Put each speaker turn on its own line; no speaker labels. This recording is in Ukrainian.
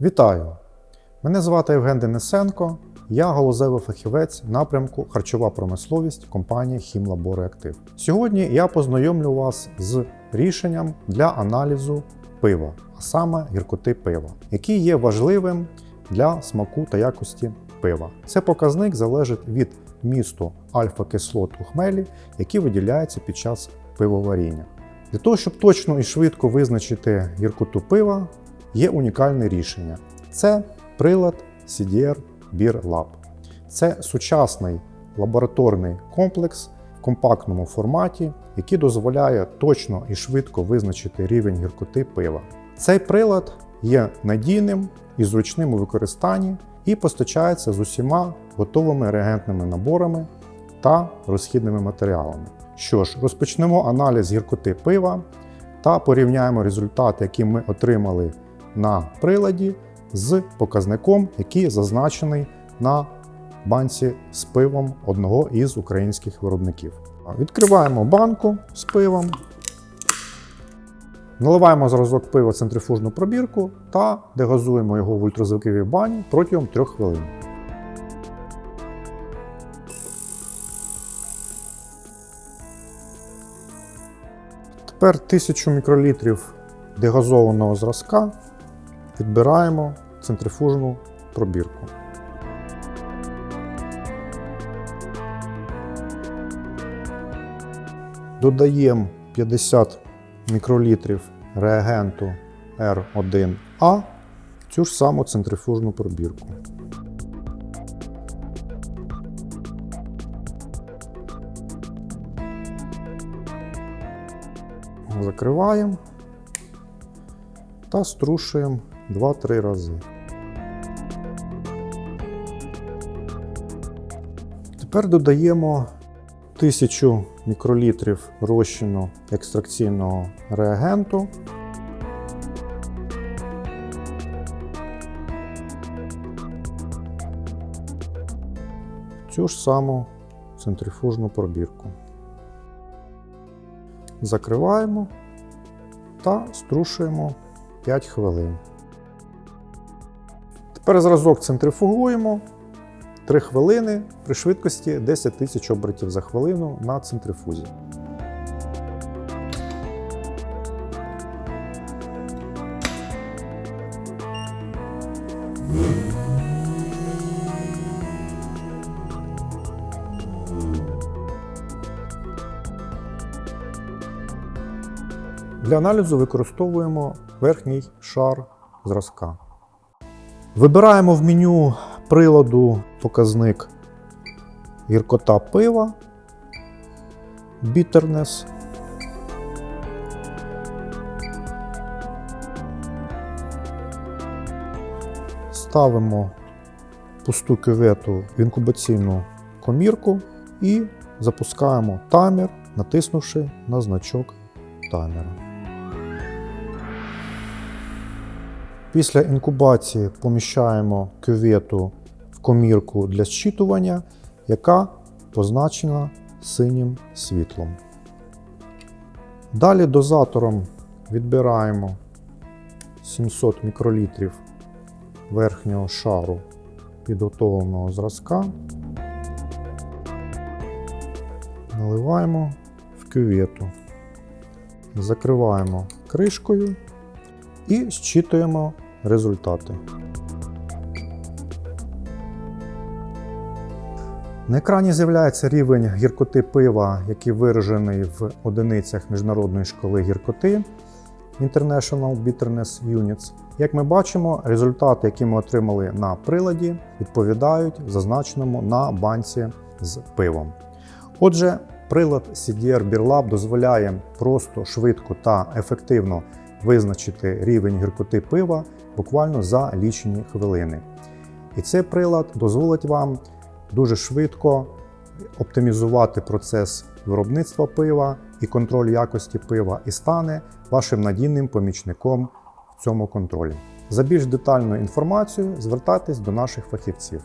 Вітаю! Мене звати Євген Денисенко. Я галузевий фахівець напрямку харчова промисловість компанії Хімлабори Актив. Сьогодні я познайомлю вас з рішенням для аналізу пива, а саме гіркоти пива, який є важливим для смаку та якості пива. Це показник залежить від вмісту альфа-кислот у хмелі, які виділяються під час пивоваріння. Для того, щоб точно і швидко визначити гіркоту пива, є унікальне рішення. Це прилад CDR Beer Lab. Це сучасний лабораторний комплекс в компактному форматі, який дозволяє точно і швидко визначити рівень гіркоти пива. Цей прилад є надійним і зручним у використанні і постачається з усіма готовими реагентними наборами та розхідними матеріалами. Що ж, розпочнемо аналіз гіркоти пива та порівняємо результати, які ми отримали на приладі, з показником, який зазначений на банці з пивом одного із українських виробників. Відкриваємо банку з пивом, наливаємо зразок пива в центрифужну пробірку та дегазуємо його в ультразвуковій бані протягом 3 хвилин. Тепер 1000 мікролітрів дегазованого зразка відбираємо центрифужну пробірку. Додаємо 50 мікролітрів реагенту R1A в цю ж саму центрифужну пробірку. Закриваємо та струшуємо 2-3 рази. Тепер додаємо 1000 мікролітрів розчину екстракційного реагенту. Цю ж саму центрифужну пробірку. Закриваємо та струшуємо 5 хвилин. Тепер зразок центрифугуємо 3 хвилини при швидкості 10 тисяч обертів за хвилину на центрифузі. Для аналізу використовуємо верхній шар зразка. Вибираємо в меню приладу показник гіркота пива, bitterness. Ставимо пусту кювету в інкубаційну комірку і запускаємо таймер, натиснувши на значок таймера. Після інкубації поміщаємо кювету в комірку для зчитування, яка позначена синім світлом. Далі дозатором відбираємо 700 мікролітрів верхнього шару підготовленого зразка, наливаємо в кювету, закриваємо кришкою і зчитуємо результати. На екрані з'являється рівень гіркоти пива, який виражений в одиницях міжнародної школи гіркоти International Bitterness Units. Як ми бачимо, результати, які ми отримали на приладі, відповідають зазначеному на банці з пивом. Отже, прилад CDR Beer Lab дозволяє просто швидко та ефективно визначити рівень гіркоти пива буквально за лічені хвилини. І цей прилад дозволить вам дуже швидко оптимізувати процес виробництва пива і контроль якості пива, і стане вашим надійним помічником в цьому контролі. За більш детальною інформацією звертайтесь до наших фахівців.